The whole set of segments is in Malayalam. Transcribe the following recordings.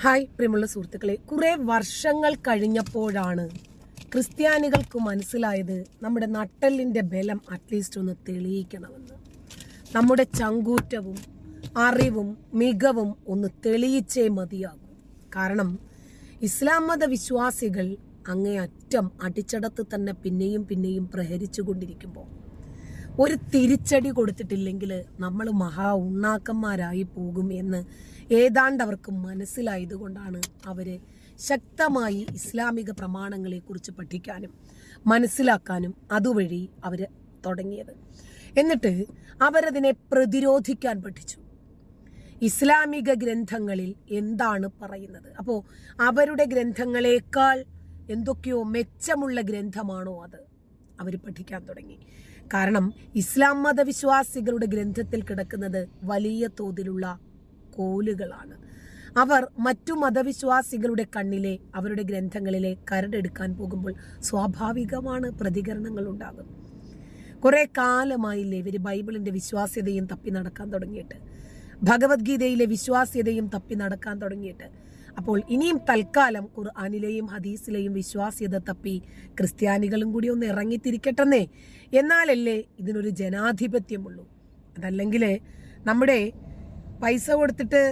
ഹായ് പ്രിയമുള്ള സുഹൃത്തുക്കളെ. കുറെ വർഷങ്ങൾ കഴിഞ്ഞപ്പോഴാണ് ക്രിസ്ത്യാനികൾക്ക് മനസ്സിലായത് നമ്മുടെ നട്ടലിന്റെ ബലം അറ്റ്ലീസ്റ്റ് ഒന്ന് തെളിയിക്കണമെന്ന്. നമ്മുടെ ചങ്കൂറ്റവും അറിവും മികവും ഒന്ന് തെളിയിച്ചേ മതിയാകും. കാരണം ഇസ്ലാം മത വിശ്വാസികൾ അങ്ങേയറ്റം അടിച്ചടത്ത് തന്നെ പിന്നെയും പിന്നെയും പ്രഹരിച്ചു കൊണ്ടിരിക്കുമ്പോൾ ഒരു തിരിച്ചടി കൊടുത്തിട്ടില്ലെങ്കിൽ നമ്മൾ മഹാ ഉണ്ണാക്കന്മാരായി പോകും എന്ന് ഏതാണ്ട് അവർക്ക് മനസ്സിലായതുകൊണ്ടാണ് അവർ ശക്തമായി ഇസ്ലാമിക പ്രമാണങ്ങളെക്കുറിച്ച് പഠിക്കാനും മനസ്സിലാക്കാനും അതുവഴി അവർ തുടങ്ങിയത്. എന്നിട്ട് അവരതിനെ പ്രതിരോധിക്കാൻ പഠിച്ചു. ഇസ്ലാമിക ഗ്രന്ഥങ്ങളിൽ എന്താണ് പറയുന്നത്? അപ്പോൾ അവരുടെ ഗ്രന്ഥങ്ങളെക്കാൾ എന്തൊക്കെയോ മെച്ചമുള്ള ഗ്രന്ഥമാണോ അത്? അവർ പഠിക്കാൻ തുടങ്ങി. കാരണം ഇസ്ലാം മതവിശ്വാസികളുടെ ഗ്രന്ഥത്തിൽ കിടക്കുന്നത് വലിയ തോതിലുള്ള കോലുകളാണ്. അവർ മറ്റു മതവിശ്വാസികളുടെ കണ്ണിലെ അവരുടെ ഗ്രന്ഥങ്ങളിലെ കരടെടുക്കാൻ പോകുമ്പോൾ സ്വാഭാവികമാണ് പ്രതികരണങ്ങൾ ഉണ്ടാകും. കുറെ കാലമായില്ലേ ഇവർ ബൈബിളിന്റെ വിശ്വാസ്യതയും തപ്പി നടക്കാൻ തുടങ്ങിയിട്ട്. ഭഗവത്ഗീതയിലെ വിശ്വാസ്യതയും തപ്പി നടക്കാൻ തുടങ്ങിയിട്ട്. അപ്പോൾ ഇനിയും തൽക്കാലം ഖുർആാനിലെയും ഹദീസിലെയും വിശ്വാസ്യത തപ്പി ക്രിസ്ത്യാനികളും കൂടി ഒന്ന് ഇറങ്ങിത്തിരിക്കട്ടെന്നേ. എന്നാലല്ലേ ഇതിനൊരു ജനാധിപത്യമുള്ളൂ. അതല്ലെങ്കിൽ നമ്മുടെ പൈസ കൊടുത്തിട്ട്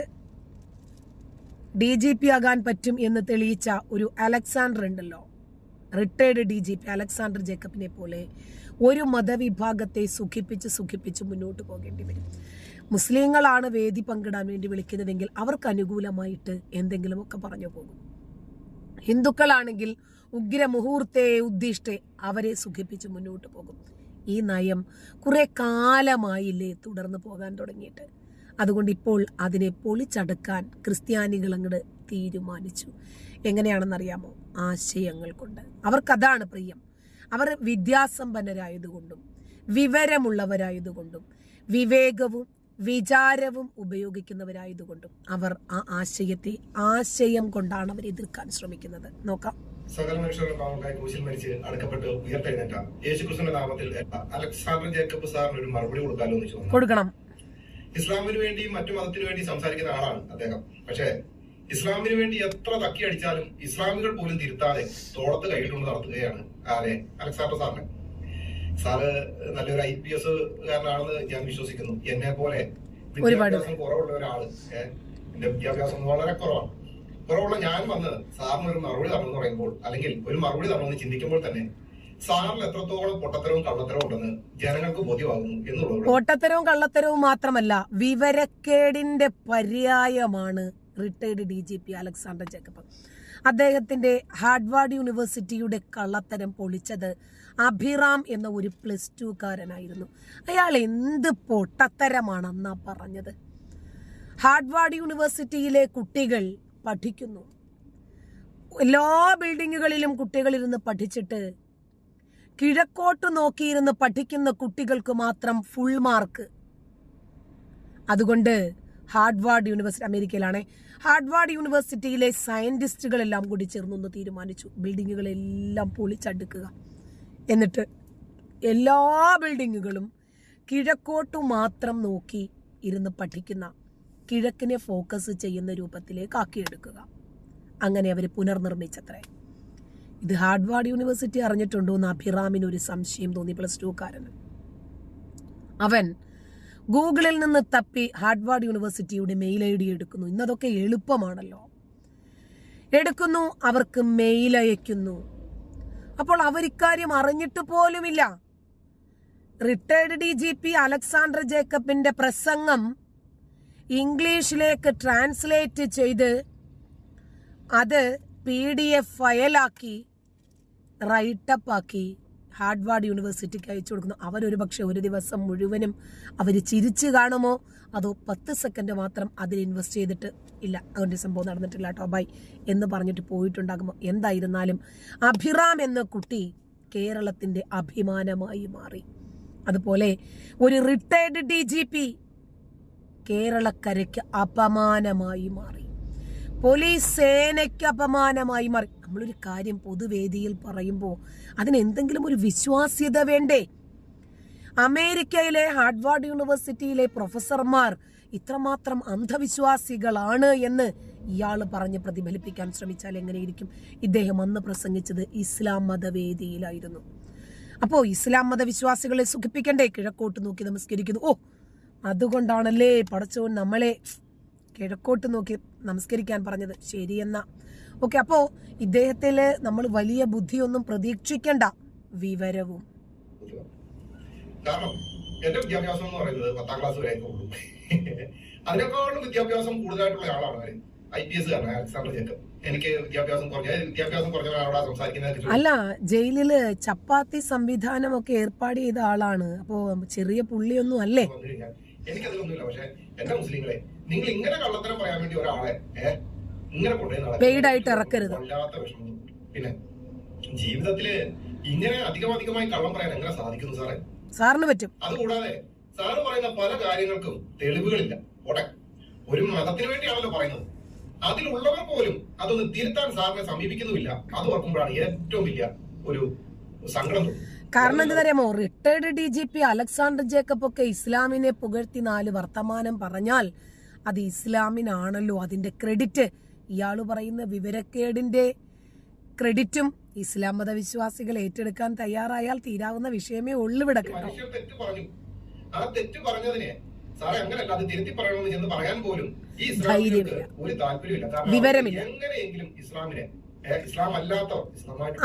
ഡി ജി പി ആകാൻ പറ്റും എന്ന് തെളിയിച്ച ഒരു അലക്സാണ്ടർ ഉണ്ടല്ലോ. Retired D G P Alexander ജേക്കബിനെ പോലെ ഒരു മതവിഭാഗത്തെ സുഖിപ്പിച്ച് സുഖിപ്പിച്ച് മുന്നോട്ട് പോകേണ്ടി വരും. മുസ്ലിങ്ങളാണ് വേദി പങ്കിടാൻ വേണ്ടി വിളിക്കുന്നതെങ്കിൽ അവർക്ക് അനുകൂലമായിട്ട് എന്തെങ്കിലുമൊക്കെ പറഞ്ഞു പോകും. ഹിന്ദുക്കളാണെങ്കിൽ ഉഗ്ര മുഹൂർത്തെ ഉദ്ദിഷ്ടേ അവരെ സുഖിപ്പിച്ച് മുന്നോട്ട് പോകും. ഈ നയം കുറെ കാലമായില്ലേ തുടർന്ന് പോകാൻ തുടങ്ങിയിട്ട്. അതുകൊണ്ട് ഇപ്പോൾ അതിനെ പൊളിച്ചടുക്കാൻ ക്രിസ്ത്യാനികൾ അങ്ങോട്ട് തീരുമാനിച്ചു. എങ്ങനെയാണെന്നറിയാമോ? ആശയങ്ങൾ കൊണ്ട്. അവർക്കതാണ് പ്രിയം. അവർ വിദ്യാസമ്പന്നരായതുകൊണ്ടും വിവരമുള്ളവരായതുകൊണ്ടും വിവേകവും വിചാരവും ഉപയോഗിക്കുന്നവരായതുകൊണ്ടും അവർ ആ ആശയത്തെ ആശയം കൊണ്ടാണ് അവർ എതിർക്കാൻ ശ്രമിക്കുന്നത്. നോക്കാം. സകല മനുഷ്യരുടെ പാവങ്ങളായി ക്രൂശിൽ മരിച്ച് അടക്കപ്പെട്ട് ഉയർത്തെഴുന്നേറ്റ യേശുക്രിസ്തുവിന്റെ നാമത്തിൽ അലക്സാണ്ടർ ജേക്കബ് സാറിന് ഒരു മറുപടി കൊടുക്കാമല്ലോ എന്ന് ചോദിച്ചു കൊടുക്കണം. ഇസ്ലാമിന് വേണ്ടി മറ്റു മതത്തിനു വേണ്ടി സംസാരിക്കുന്ന ആളാണ് അദ്ദേഹം. പക്ഷേ ഇസ്ലാമിന് വേണ്ടി എത്ര തക്കി അടിച്ചാലും ഇസ്ലാമികൾ പോലും തിരുത്താതെ തോളത്ത് കൈകൊണ്ട് നടത്തുകയാണ് ആരെ? അലക്സാണ്ടർ സാറിനെ. സാറ് നല്ലൊരു ഐ പി എസ് കാരനാണെന്ന് ഞാൻ വിശ്വസിക്കുന്നു. എന്നെ പോലെ. വിദ്യാഭ്യാസം കുറവുള്ള ഒരാൾ എന്റെ വിദ്യാഭ്യാസം വളരെ കുറവാണ്. കുറവുള്ള ഞാൻ വന്ന് സാറിന് ഒരു മറുപടി തരണമെന്ന് പറയുമ്പോൾ അല്ലെങ്കിൽ ഒരു മറുപടി തരണമെന്ന് ചിന്തിക്കുമ്പോൾ തന്നെ സാറിൽ എത്രത്തോളം പൊട്ടത്തരവും കള്ളത്തരവും ഉണ്ടെന്ന് ജനങ്ങൾക്ക് ബോധ്യമാകുന്നു എന്നുള്ളത് പൊട്ടത്തരവും കള്ളത്തരവും മാത്രമല്ല വിവരക്കേടിന്റെ പര്യായമാണ് retired D G P Alexander Jacob. അദ്ദേഹത്തിന്റെ ഹാർഡ്വാർഡ് യൂണിവേഴ്സിറ്റിയുടെ കള്ളത്തരം പൊളിച്ചത് അഭിറാം എന്ന ഒരു പ്ലസ് ടു കാരനായിരുന്നു. അയാൾ എന്ത് പൊട്ടത്തരമാണെന്നാ പറഞ്ഞത്. ഹാർഡ്വാർഡ് യൂണിവേഴ്സിറ്റിയിലെ കുട്ടികൾ പഠിക്കുന്നു. എല്ലാ ബിൽഡിങ്ങുകളിലും കുട്ടികളിരുന്ന് പഠിച്ചിട്ട് കിഴക്കോട്ട് നോക്കിയിരുന്ന് പഠിക്കുന്ന കുട്ടികൾക്ക് മാത്രം ഫുൾ മാർക്ക് അതുകൊണ്ട് ഹാർഡ്വാർഡ് യൂണിവേഴ്സിറ്റി അമേരിക്കയിലാണേ. ഹാർഡ്വാർഡ് യൂണിവേഴ്സിറ്റിയിലെ സയന്റിസ്റ്റുകളെല്ലാം കൂടി ചേർന്നൊന്ന് തീരുമാനിച്ചു. ബിൽഡിങ്ങുകളെല്ലാം പൊളിച്ചടുക്കുക. എന്നിട്ട് എല്ലാ ബിൽഡിങ്ങുകളും കിഴക്കോട്ടു മാത്രം നോക്കി ഇരുന്ന് പഠിക്കുന്ന കിഴക്കിനെ ഫോക്കസ് ചെയ്യുന്ന രൂപത്തിലേക്ക് ആക്കിയെടുക്കുക. അങ്ങനെ അവർ പുനർനിർമ്മിച്ചത്രേ. ഇത് ഹാർഡ്വാർഡ് യൂണിവേഴ്സിറ്റി അറിഞ്ഞിട്ടുണ്ടോ എന്ന് അഭിറാമിന് ഒരു സംശയം തോന്നി പ്ലസ് ടുക്കാരന് അവൻ ഗൂഗിളിൽ നിന്ന് തപ്പി ഹാർഡ്വാർഡ് യൂണിവേഴ്സിറ്റിയുടെ മെയിൽ ഐ ഡി എടുക്കുന്നു. ഇന്നതൊക്കെ എളുപ്പമാണല്ലോ. എടുക്കുന്നു അവർക്ക് മെയിൽ അയക്കുന്നു. അപ്പോൾ അവർ ഇക്കാര്യം അറിഞ്ഞിട്ട് പോലുമില്ല. Retired D G P Alexander ജേക്കബിന്റെ പ്രസംഗം ഇംഗ്ലീഷിലേക്ക് ട്രാൻസ്ലേറ്റ് ചെയ്ത് അത് പി ഡി എഫ് ഫയലാക്കി ആക്കി ഹാർഡ്വാർഡ് യൂണിവേഴ്സിറ്റിക്ക് അയച്ചു കൊടുക്കുന്നു. അവരൊരു പക്ഷെ ഒരു ദിവസം മുഴുവനും അവർ ചിരിച്ചു കാണുമോ? അതോ പത്ത് സെക്കൻഡ് മാത്രം അതിൽ ഇൻവെസ്റ്റ് ചെയ്തിട്ട് ഇല്ല. അതുകൊണ്ട് സംഭവം നടന്നിട്ടില്ല കേട്ടോ. ബൈ. എന്ന് പറഞ്ഞിട്ട് പോയിട്ടുണ്ടാകുമോ എന്തായിരുന്നാലും അഭിറാം എന്ന കുട്ടി കേരളത്തിന്റെ അഭിമാനമായി മാറി. അതുപോലെ ഒരു റിട്ടയർഡ് ഡി ജി പി കേരളക്കരയ്ക്ക് അപമാനമായി മാറി. പോലീസ് സേനയ്ക്ക് അപമാനമായി മാറി. നമ്മളൊരു കാര്യം പൊതുവേദിയിൽ പറയുമ്പോൾ അതിനെന്തെങ്കിലും ഒരു വിശ്വാസ്യത വേണ്ടേ? അമേരിക്കയിലെ ഹാർഡ്വാർഡ് യൂണിവേഴ്സിറ്റിയിലെ പ്രൊഫസർമാർ ഇത്രമാത്രം അന്ധവിശ്വാസികളാണ് എന്ന് ഇയാൾ പറഞ്ഞ് പ്രതിഫലിപ്പിക്കാൻ ശ്രമിച്ചാൽ എങ്ങനെയിരിക്കും? ഇദ്ദേഹം അന്ന് പ്രസംഗിച്ചത് ഇസ്ലാം മതവേദിയിലായിരുന്നു. അപ്പോൾ ഇസ്ലാം മതവിശ്വാസികളെ സുഖിപ്പിക്കണ്ടേ? കിഴക്കോട്ട് നോക്കി നമസ്കരിക്കുന്നു. ഓ അതുകൊണ്ടാണല്ലേ പടച്ചോൻ നമ്മളെ കിഴക്കോട്ട് നോക്കി നമസ്കരിക്കാൻ പറഞ്ഞത്? ശരിയെന്ന. ഓക്കെ അപ്പോ ഇദ്ദേഹത്തിൽ നമ്മൾ വലിയ ബുദ്ധിയൊന്നും പ്രതീക്ഷിക്കണ്ട വിവരവും. കാരണം എന്റെ വിദ്യാഭ്യാസം എന്ന് പറയുന്നത് പത്താം ക്ലാസ് വരെ ഉള്ളൂ. അതിനേക്കാളും വിദ്യാഭ്യാസം കൂടുതലായിട്ടുള്ള ആളാണ് ഐ പി എസ് കാരണം അലക്സാണ്ടർ ജേക്കബ്. എനിക്ക് വിദ്യാഭ്യാസം കുറഞ്ഞ വിദ്യാഭ്യാസം കുറഞ്ഞ ഒരാളോട് സംസാരിക്കുന്നത് അല്ല ജയിലിൽ ചപ്പാത്തി സംവിധാനം ഒക്കെ ഏർപ്പാട് ചെയ്ത ആളാണ്. അപ്പോ ചെറിയ പുള്ളിയൊന്നും അല്ലേ? എനിക്കതിലൊന്നുമില്ല. പക്ഷെ എന്റെ മുസ്ലിങ്ങളെ നിങ്ങൾ ഇങ്ങനെ കള്ളത്തരം പറയാൻ വേണ്ടി ഒരാളെ ഇങ്ങനെ കൊണ്ടുപോയി നടക്കുന്നത് Paid ഇറക്കരുത്. വല്ലാത്ത വിഷമം. പിന്നെ ജീവിതത്തിൽ ഇങ്ങനെ അധികം അധികമായി കള്ളം പറയാൻ എങ്ങനെ സാധിക്കുന്നു സാറേ? സാറിന് പറ്റും. അതുകൂടാതെ സാറ് പറയുന്ന പല കാര്യങ്ങൾക്കും തെളിവുകളില്ല. ഉടൻ ഒരു മതത്തിന് വേണ്ടിയാണല്ലോ പറയുന്നത്. അതിലുള്ളവർ പോലും അതൊന്ന് തിരുത്താൻ സാറിനെ സമീപിക്കുന്നുമില്ല. അത് ഓർക്കുമ്പോഴാണ് ഏറ്റവും വലിയ ഒരു സങ്കടം കാരണം എന്താ retired D G P Alexander Jacob ഒക്കെ ഇസ്ലാമിനെ പുകഴ്ത്തി നാല് വർത്തമാനം പറഞ്ഞാൽ അത് ഇസ്ലാമിനാണല്ലോ. അതിന്റെ ക്രെഡിറ്റ്. ഇയാൾ പറയുന്ന വിവരക്കേടിന്റെ ക്രെഡിറ്റും ഇസ്ലാം മതവിശ്വാസികൾ ഏറ്റെടുക്കാൻ തയ്യാറായാൽ തീരാവുന്ന വിഷയമേ ഉള്ളു ഇവിടെ ആ തെറ്റ് പറഞ്ഞതിനെ സാറേ അങ്ങനല്ല അത് തിരുത്തി പറയണമെന്ന് ചെന്ന് പറയാൻ പോലും ഈ ഒരു താല്പര്യമില്ല. കാരണം വിവരമില്ല. എങ്ങനെയെങ്കിലും ഇസ്ലാമിനെ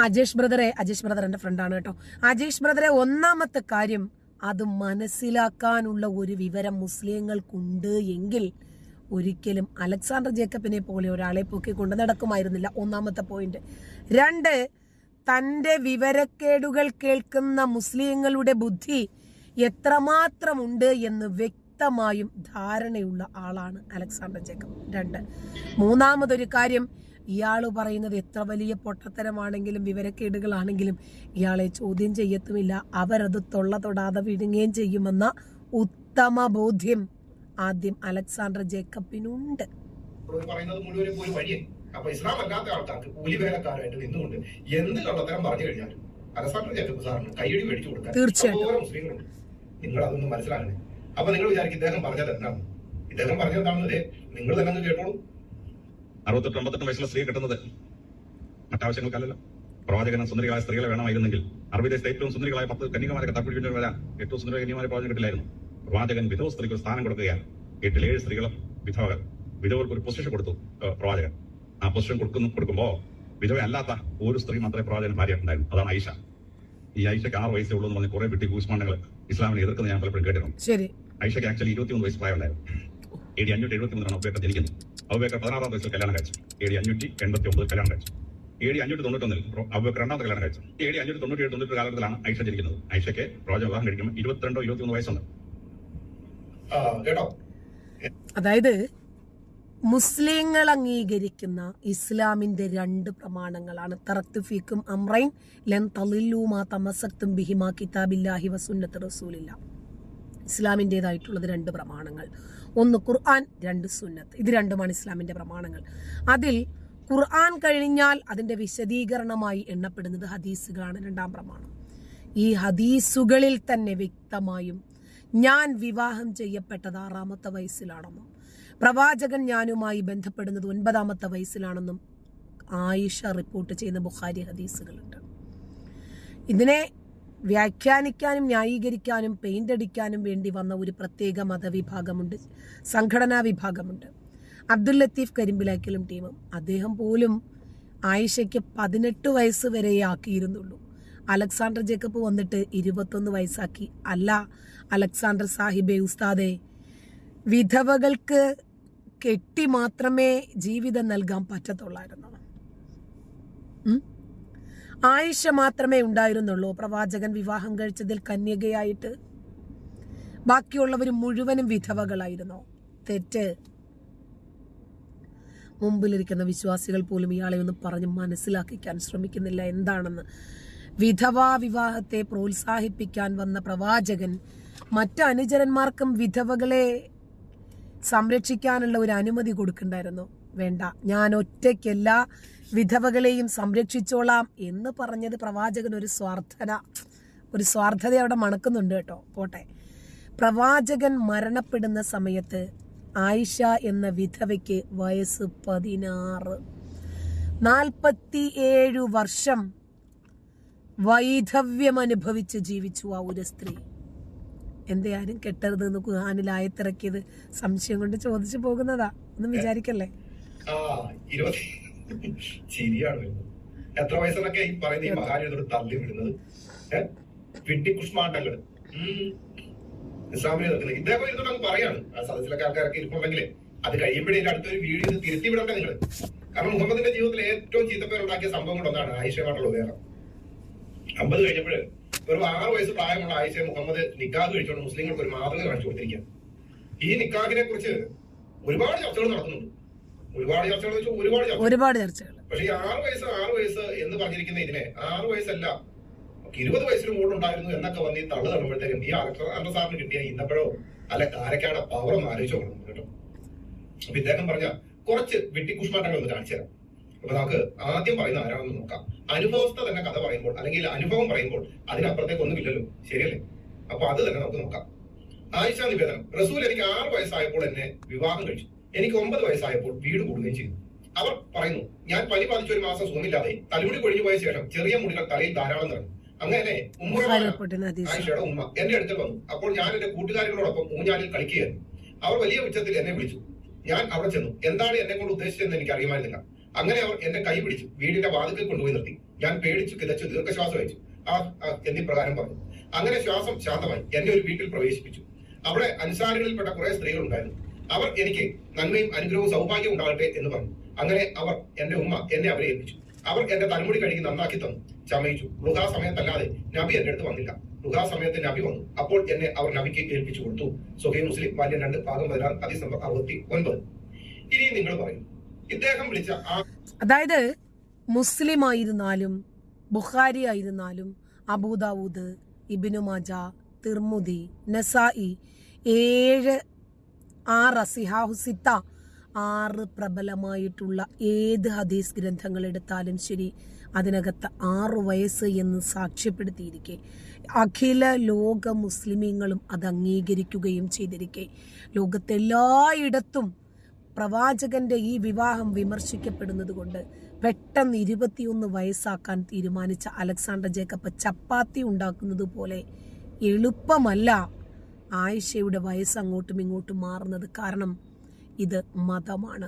അജേഷ് ബ്രദറെ അജേഷ് ബ്രദർ എന്റെ ഫ്രണ്ടാണ് കേട്ടോ. അജേഷ് ബ്രദറെ ഒന്നാമത്തെ കാര്യം അത് മനസ്സിലാക്കാനുള്ള ഒരു വിവരം മുസ്ലിങ്ങൾക്കുണ്ട് എങ്കിൽ ഒരിക്കലും അലക്സാണ്ടർ ജേക്കബിനെ പോലെ ഒരാളെ പൊക്കി കൊണ്ടു നടക്കുമായിരുന്നില്ല. ഒന്നാമത്തെ പോയിന്റ് രണ്ട് തന്റെ വിവരക്കേടുകൾ കേൾക്കുന്ന മുസ്ലിങ്ങളുടെ ബുദ്ധി എത്രമാത്രമുണ്ട് എന്ന് വ്യക്തമായും ധാരണയുള്ള ആളാണ് അലക്സാണ്ടർ ജേക്കബ്. രണ്ട്. മൂന്നാമതൊരു കാര്യം ഇയാൾ പറയുന്നത് എത്ര വലിയ പൊട്ടത്തരമാണെങ്കിലും വിവരക്കേടുകളാണെങ്കിലും ഇയാളെ ചോദ്യം ചെയ്യത്തുമില്ല. അവരത് തൊള്ള തൊടാതെ വിഴുങ്ങുകയും ചെയ്യുമെന്ന ഉത്തമ ബോധ്യം ആദ്യം അലക്സാണ്ടർ ജേക്കബിനുണ്ട്. ഇവിടെ പറയുന്നത് മുഴുവനും ഒരു വഴിയെ. അപ്പൊ ഇസ്ലാം അല്ലാത്ത ആൾക്കാർക്ക് കൂലി വേലക്കാരായിട്ട് നിന്നുകൊണ്ട് എന്ത് കള്ളത്തരം പറഞ്ഞു കഴിഞ്ഞാലും അലസാണ്ടർ ജേക്കബ് സാറിന് കൈയടി മേടിച്ചു കൊടുക്കാൻ. ഓരോ മുസ്ലിങ്ങളുണ്ട്? നിങ്ങൾ അതൊന്നും മനസ്സിലാകണേ അപ്പൊ നിങ്ങൾ വിചാരിക്കും ഇദ്ദേഹം പറഞ്ഞത് എന്താണ്? ഇദ്ദേഹം പറഞ്ഞത് എന്താണെന്ന് ദേ നിങ്ങൾ തന്നെ അങ്ങ് കേട്ടോളൂ. അറുപത്തെട്ട് അമ്പത്തെട്ട് വയസ്സുള്ള സ്ത്രീ കിട്ടുന്നത് മറ്റാവശ്യങ്ങൾക്കല്ലല്ലോ. പ്രവാചകൻ സുന്ദരികളായ സ്ത്രീകളെ വേണമായിരുന്നെങ്കിൽ അറബി ദേശത്തെ ഏറ്റവും സുന്ദരികളായ പത്ത് കന്യകമാരെ തപ്പിടിച്ചു വരാൻ ഏറ്റവും സുന്ദര കന്യമാരെ പ്രവാചകൻ കിട്ടില്ലായിരുന്നു. പ്രവാചകൻ വിധവ സ്ത്രീക്ക് സ്ഥാനം കൊടുക്കുകയാണ്. എട്ടിലേഴ് ഏഴ് സ്ത്രീകളും വിധവകൾ. വിധവർക്ക് ഒരു പൊസിഷൻ കൊടുത്തു പ്രവാചകൻ. ആ പൊസിഷൻ കൊടുക്കുന്നു കൊടുക്കുമ്പോൾ വിധവ അല്ലാത്ത ഒരു സ്ത്രീ മാത്രമേ പ്രവാചകൻ ഭാര്യ ഉണ്ടായിരുന്നു അതാണ് ഐഷ. ഈ ഐഷയ്ക്ക് ആറ് വയസ്സേ ഉള്ളൂ എന്ന് പറഞ്ഞ് കുറെ വിട്ടി കൂസ്മാണ്ടങ്ങൾ ഇസ്ലാമിനെ എതിർക്കുന്ന ഞാൻ പലപ്പോഴും കേട്ടിട്ടുണ്ട്. ശരി. ഐഷയ്ക്ക് ആക്ച്വലി ഇരുപത്തിമൂന്ന് വയസ്സ് പ്രായമുണ്ടായിരുന്നു. എ ഡി അഞ്ഞൂറ്റി എഴുപത്തി മൂന്നിലാണ് അബേക്കർ ജനിക്കുന്നത്. അബേക്കർ പതിനാറാം വയസ്സിൽ കല്യാണം കഴിച്ചു. ഏടി ഡി അഞ്ഞൂറ്റി എൺപത്തി ഒമ്പത് കല്യാണം കഴിച്ചു. ഏടി ഡി അഞ്ഞൂറ്റി തൊണ്ണൂറ്റൊന്നിൽ അബേക്കർ രണ്ടാമത്തെ കല്യാണം കഴിച്ചു. ഏടി ഡി അഞ്ഞൂറ്റി തൊണ്ണൂറ്റി ഏഴ് തൊണ്ണൂറ്റി കാലഘട്ടത്തിലാണ് ഐഷ ജനിക്കുന്നത്. ഐഷയ്ക്ക് പ്രവാചക വിവാഹം കഴിക്കുമ്പോൾ ഇരുപത്തിരണ്ടോ ഇരുപത്തിമൂന്ന് വയസ്സുണ്ട്. ആ, കേട്ടോ? അതായത് മുസ്ലിങ്ങൾ അംഗീകരിക്കുന്ന ഇസ്ലാമിന്റെ രണ്ട് പ്രമാണങ്ങളാണ്. തറത്തുഫീക്കും അമ്രൈൻ ലൻ തലില്ലൂമാ തമസത്തും ബിഹിമാ കിതാബില്ലാഹി വസുന്നത്ത് റസൂലില്ല. ഇസ്ലാമിന്റെതായിട്ടുള്ളത് രണ്ട് പ്രമാണങ്ങൾ. ഒന്ന് ഖുർആൻ രണ്ട് സുന്നത്ത്. ഇത് രണ്ടുമാണ് ഇസ്ലാമിന്റെ പ്രമാണങ്ങൾ. അതിൽ ഖുർആൻ കഴിഞ്ഞാൽ അതിന്റെ വിശദീകരണമായി എണ്ണപ്പെടുന്നത് ഹദീസുകളാണ് രണ്ടാം പ്രമാണം. ഈ ഹദീസുകളിൽ തന്നെ വ്യക്തമായും ഞാൻ വിവാഹം ചെയ്യപ്പെട്ടത് ആറാമത്തെ വയസ്സിലാണെന്നും. പ്രവാചകൻ ഞാനുമായി ബന്ധപ്പെടുന്നത് ഒൻപതാമത്തെ വയസ്സിലാണെന്നും ആയിഷ റിപ്പോർട്ട് ചെയ്യുന്ന ബുഖാരി ഹദീസുകളുണ്ട്. ഇതിനെ വ്യാഖ്യാനിക്കാനും ന്യായീകരിക്കാനും പെയിന്റ് അടിക്കാനും വേണ്ടി വന്ന ഒരു പ്രത്യേക മതവിഭാഗമുണ്ട് സംഘടനാ വിഭാഗമുണ്ട്. അബ്ദുൽ ലത്തീഫ് കരിമ്പിലാക്കലും ടീമും അദ്ദേഹം പോലും ആയിഷയ്ക്ക് പതിനെട്ട് വയസ്സ് വരെ ആക്കിയിരുന്നുള്ളൂ. അലക്സാണ്ടർ ജേക്കബ് വന്നിട്ട് ഇരുപത്തൊന്ന് വയസ്സാക്കി. അല്ല അലക്സാണ്ടർ സാഹിബെ ഉസ്താദെ വിധവകൾക്ക് കെട്ടി മാത്രമേ ജീവിതം നൽകാൻ പറ്റത്തുള്ളായിരുന്നു. ആയുഷ മാത്രമേ ഉണ്ടായിരുന്നുള്ളൂ പ്രവാചകൻ വിവാഹം കഴിച്ചതിൽ കന്യകയായിട്ട്. ബാക്കിയുള്ളവർ മുഴുവനും വിധവകളായിരുന്നു. തെറ്റ്. മുമ്പിലിരിക്കുന്ന വിശ്വാസികൾ പോലും ഇയാളെ ഒന്ന് പറഞ്ഞ് മനസ്സിലാക്കിക്കാൻ ശ്രമിക്കുന്നില്ല. എന്താണെന്ന്? വിധവാ വിവാഹത്തെ പ്രോത്സാഹിപ്പിക്കാൻ വന്ന പ്രവാചകൻ മറ്റു അനുചരന്മാർക്കും വിധവകളെ സംരക്ഷിക്കാനുള്ള ഒരു അനുമതി കൊടുക്കണ്ടായിരുന്നു. വേണ്ട. ഞാൻ ഒറ്റയ്ക്കല്ല വിധവകളെയും സംരക്ഷിച്ചോളാം എന്ന് പറഞ്ഞത് പ്രവാചകൻ ഒരു സ്വാർത്ഥന ഒരു സ്വാർത്ഥത അവിടെ മണക്കുന്നുണ്ട് കേട്ടോ. പോട്ടെ. പ്രവാചകൻ മരണപ്പെടുന്ന സമയത്ത് ആയിഷ എന്ന വിധവയ്ക്ക് വയസ്സ് പതിനാറ്. നാൽപ്പത്തിയേഴു വർഷം വൈധവ്യം അനുഭവിച്ച് ജീവിച്ചു ആ ഒരു സ്ത്രീ. എന്തേ ആരും കെട്ടരുത് എന്ന് ഖുഹാനിൽ ആയത്തിറക്കിയത് സംശയം കൊണ്ട് ചോദിച്ചു പോകുന്നതാ. ഒന്നും വിചാരിക്കല്ലേ? എത്ര വയസ്സിലൊക്കെ ഈ പറയുന്ന ഈ മഹാനോട് തള്ളി വിടുന്നത്. പിട്ടി കുഷ്മാണ്ടങ്ങൾ. ഇസ്ലാമിനെ നിൽക്കുന്നത് ഇദ്ദേഹം ഇരുന്നോണ്ട് അങ്ങ് പറയാണ്. ആ സദസ്സിലൊക്കെ ആൾക്കാരൊക്കെ ഇരിപ്പുണ്ടെങ്കിൽ അത് കഴിയുമ്പോഴേ അടുത്തൊരു വീഡിയോ ഇത് തിരുത്തി വിടണ്ടേ നിങ്ങൾ കാരണം മുഹമ്മദിന്റെ ജീവിതത്തിൽ ഏറ്റവും ചീത്തപ്പേരുണ്ടാക്കിയ സംഭവങ്ങൾ ഒന്നാണ് ആയിഷമായിട്ടുള്ള ഉപയോഗം അമ്പത് കഴിഞ്ഞപ്പോൾ ഒരു ആറ് വയസ്സ് പ്രായമുള്ള ആയിഷ മുഹമ്മദ് നിക്കാഹ് കഴിച്ചുകൊണ്ട് മുസ്ലിങ്ങൾക്ക് ഒരു മാതൃക കാണിച്ചു കൊടുത്തിരിക്കുക ഈ നിക്കാഹിനെ കുറിച്ച് ഒരുപാട് ചർച്ചകൾ നടക്കുന്നുണ്ട്. ഒരുപാട് ചർച്ചകൾ വെച്ചാൽ ഒരുപാട് ഒരുപാട് ചർച്ചകൾ. പക്ഷെ ഈ ആറ് വയസ്സ് ആറ് വയസ്സ് എന്ന് പറഞ്ഞിരിക്കുന്ന ഇതിനെ ആറ് വയസ്സല്ല ഇരുപത് വയസ്സിന് മുകളിലുണ്ടായിരുന്നു എന്നൊക്കെ വന്ന് ഈ തള്ളു തള്ളുമ്പോഴത്തേക്കും ഈ അലക്സാണ്ടർ സാറിന് കിട്ടിയ ഇന്നപ്പോഴോ അല്ല കാരക്കാട് പവർ ഒന്ന് ആലോചിച്ച് കേട്ടോ. അപ്പൊ ഇദ്ദേഹം പറഞ്ഞ കുറച്ച് വെട്ടിക്കുഷ്മാട്ടങ്ങൾ ഒന്ന് കാണിച്ചു തരാം. അപ്പൊ നമുക്ക് ആദ്യം പറയുന്ന ആരാണെന്ന് നോക്കാം. അനുഭവസ്ഥ തന്നെ കഥ പറയുമ്പോൾ അല്ലെങ്കിൽ അനുഭവം പറയുമ്പോൾ അതിനപ്പുറത്തേക്ക് ഒന്നുമില്ലല്ലോ ശരിയല്ലേ? അപ്പൊ അത് തന്നെ നമുക്ക് നോക്കാം. ആയിഷ നിവേദനം. റസൂൽ എനിക്ക് ആറ് വയസ്സായപ്പോൾ എന്നെ വിവാഹം കഴിച്ചു. എനിക്ക് ഒമ്പത് വയസ്സായപ്പോൾ വീട് കൂടുകയും ചെയ്തു. അവർ പറയുന്നു ഞാൻ പനി ബാധിച്ച ഒരു മാസം സുഖമില്ലാതെ തലമുടി കൊഴിഞ്ഞു പോയ ശേഷം ചെറിയ മുടികൾ തലയിൽ ധാരാളം നിറഞ്ഞു. അങ്ങനെ ആയിഷയുടെ ഉമ്മ എന്റെ അടുക്കൽ വന്നു. അപ്പോൾ ഞാൻ എന്റെ കൂട്ടുകാരികളോടൊപ്പം ഊഞ്ഞാലിൽ കളിക്കുകയായിരുന്നു. അവർ വലിയ ഉച്ചത്തിൽ എന്നെ വിളിച്ചു. ഞാൻ അവിടെ ചെന്നു. എന്താണ് എന്നെ കൊണ്ട് ഉദ്ദേശിച്ചതെന്ന് എനിക്ക് അറിയുമായിരുന്നില്ല. അങ്ങനെ അവർ എന്റെ കൈ പിടിച്ചു. വീടിന്റെ വാതിക്കൽ കൊണ്ടുപോയി നിർത്തി. ഞാൻ പേടിച്ചു കിതച്ചു ദീർഘശ്വാസം അയച്ചു. ആ എന്നീ പ്രകാരം പറഞ്ഞു. അങ്ങനെ ശ്വാസം ശാന്തമായി എന്നെ ഒരു വീട്ടിൽ പ്രവേശിപ്പിച്ചു. അവിടെ അൻസാരികളിൽപ്പെട്ട കുറെ സ്ത്രീകൾ ഉണ്ടായിരുന്നു അവർ എനിക്ക് നന്മയും അനുഗ്രഹവും സൗഭാഗ്യവും ഉണ്ടാകട്ടെ എന്ന് പറഞ്ഞു. അങ്ങനെ അവർ എന്റെ ഉമ്മ എന്നെ അവരെ ഏൽപ്പിച്ചു. അവർ എന്റെ തലമുടി കഴുകി നന്നാക്കി തന്നു. ചമയിച്ചു. ലുഹാ സമയത്തല്ലാതെ നബി എന്റെ അടുത്ത് വന്നില്ല. ലുഹാ സമയത്ത് നബി വന്നു. അപ്പോൾ എന്നെ അവർ നബിക്ക് ഏൽപ്പിച്ചു കൊടുത്തു. സുഹൈ മുസ്ലിം വാല്യം രണ്ട് ഭാഗം പതിനാറ് അതിസംഭവം അറുപത്തി ഒൻപത്. ഇനി നിങ്ങൾ പറയും ഇദ്ദേഹം വിളിച്ച അതായത് മുസ്ലിം ആയിരുന്നാലും ബുഖാരി ആയിരുന്നാലും അബൂദാവൂദ് ഇബിനു മാജ തിർമുദി നസായി ഏഴ് ആറ് സിഹാഹുസിത്ത ആറ് പ്രബലമായിട്ടുള്ള ഏത് ഹദീസ് ഗ്രന്ഥങ്ങൾ എടുത്താലും ശരി അതിനകത്ത് ആറു വയസ്സ് എന്ന് സാക്ഷ്യപ്പെടുത്തിയിരിക്കെ. അഖില ലോക മുസ്ലിമീങ്ങളും അത് അംഗീകരിക്കുകയും ചെയ്തിരിക്കെ. ലോകത്തെല്ലായിടത്തും പ്രവാചകന്റെ ഈ വിവാഹം വിമർശിക്കപ്പെടുന്നത് കൊണ്ട് പെട്ടെന്ന് ഇരുപത്തിയൊന്ന് വയസ്സാക്കാൻ തീരുമാനിച്ച അലക്സാണ്ടർ ജേക്കബ് ചപ്പാത്തി ഉണ്ടാക്കുന്നത് പോലെ എളുപ്പമല്ല ആയിഷയുടെ വയസ്സ് അങ്ങോട്ടും ഇങ്ങോട്ടും മാറുന്നത് കാരണം ഇത് മതമാണ്.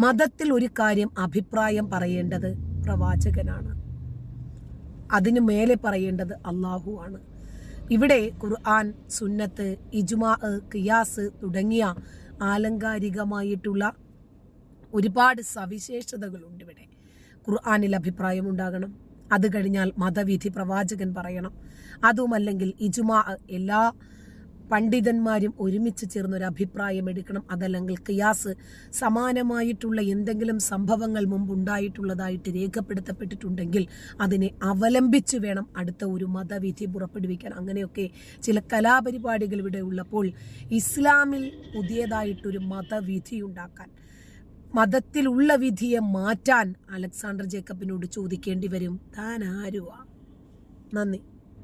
മതത്തിൽ ഒരു കാര്യം അഭിപ്രായം പറയേണ്ടത് പ്രവാചകനാണ്. അതിനു മേലെ പറയേണ്ടത് അള്ളാഹു ആണ്. ഇവിടെ ഖുർആൻ സുന്നത്ത് ഇജുമാ കിയാസ് തുടങ്ങിയ ആലങ്കാരികമായിട്ടുള്ള ഒരുപാട് സവിശേഷതകളുണ്ട് ഇവിടെ. ഖുർആാനിൽ അഭിപ്രായമുണ്ടാകണം അത് കഴിഞ്ഞാൽ മതവിധി പ്രവാചകൻ പറയണം. അതുമല്ലെങ്കിൽ ഇജുമാ എല്ലാ പണ്ഡിതന്മാരും ഒരുമിച്ച് ചേർന്ന് ഒരു അഭിപ്രായം എടുക്കണം. അതല്ലെങ്കിൽ കിയാസ് സമാനമായിട്ടുള്ള എന്തെങ്കിലും സംഭവങ്ങൾ മുമ്പ് ഉണ്ടായിട്ടുള്ളതായിട്ട് രേഖപ്പെടുത്തപ്പെട്ടിട്ടുണ്ടെങ്കിൽ അതിനെ അവലംബിച്ച് വേണം അടുത്ത ഒരു മതവിധി പുറപ്പെടുവിക്കാൻ. അങ്ങനെയൊക്കെ ചില കലാപരിപാടികൾ ഇവിടെ ഉള്ളപ്പോൾ ഇസ്ലാമിൽ പുതിയതായിട്ടൊരു മതവിധി ഉണ്ടാക്കാൻ മതത്തിലുള്ള വിധിയെ മാറ്റാൻ അലക്സാണ്ടർ ജേക്കബിനോട് ചോദിക്കേണ്ടി വരും. താൻ ആരുവാ? നന്ദി.